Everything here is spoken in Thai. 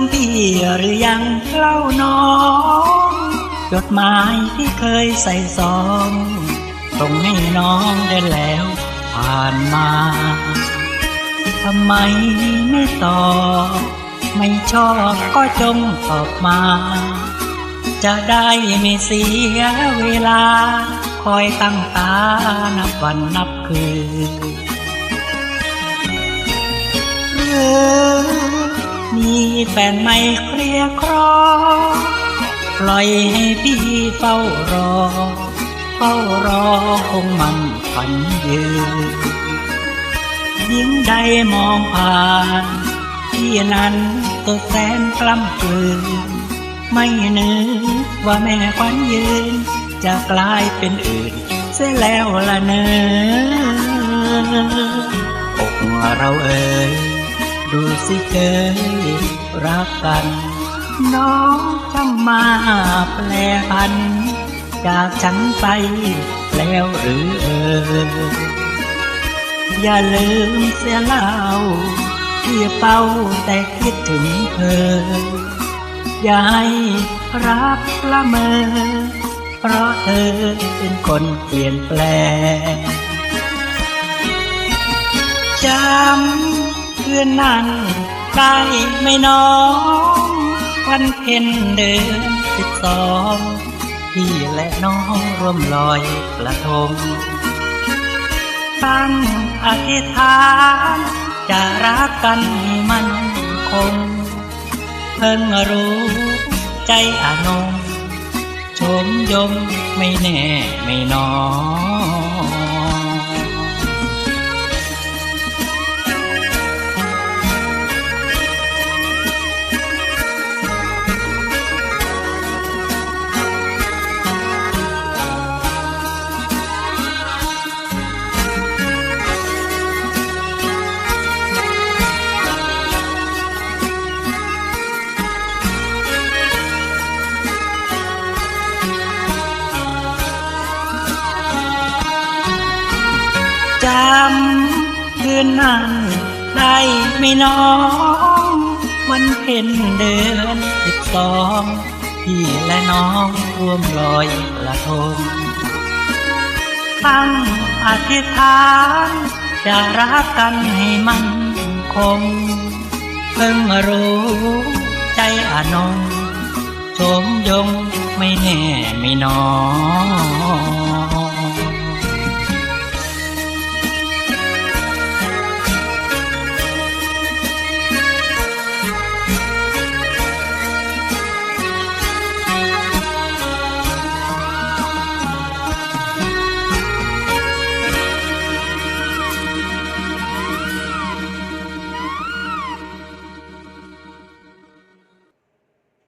หรือยังเล่าน้องจดหมายที่เคยใส่ซองส่งให้น้องได้แล้วผ่านมาทำไมไม่ตอบไม่ชอบก็จงตอบมา จะได้ไม่เสียเวลา คอยตั้งตานับวันนับคืน แฟนไม่เคลียร์ครอ ปล่อยให้พี่เฝ้ารอ เฝ้ารอคงมันฝันยืนยิ่งได้มองผ่านพี่นั้นตัวแสนกล้ำกลืนไม่นึกว่าแม่ควันยืน จะกลายเป็นอื่นเสียแล้วละเนออกเราเอ่ย สิเคยรักกัน น้องช่างมาแปลพัน จากฉันไปแล้วหรือเอ่ยอย่าลืมเสียเล่าที่เป้าแต่คิดถึงเธอ อย่าให้รักละเมอ เพราะเธอเป็นคนเปลี่ยนแปลงจำ คืนนั้นได้ไหม่น้อง วันเพ็ญเดือนสิบสองพี่และน้องร่วมลอยกระทงตั้งอธิษฐาน จะรักกันให้มันคง เพิ่งรู้ใจอานงชมยมไม่แน่ไม่นอน นนั้น ได้ไหม่น้อง วันเพ็ญเดือนสิบสองพี่และน้องร่วมลอยกระทงตั้งอธิษฐานจะรักกันให้มันคง เพิ่งรู้ใจอนงชมยงไม่แน่ไม่นอน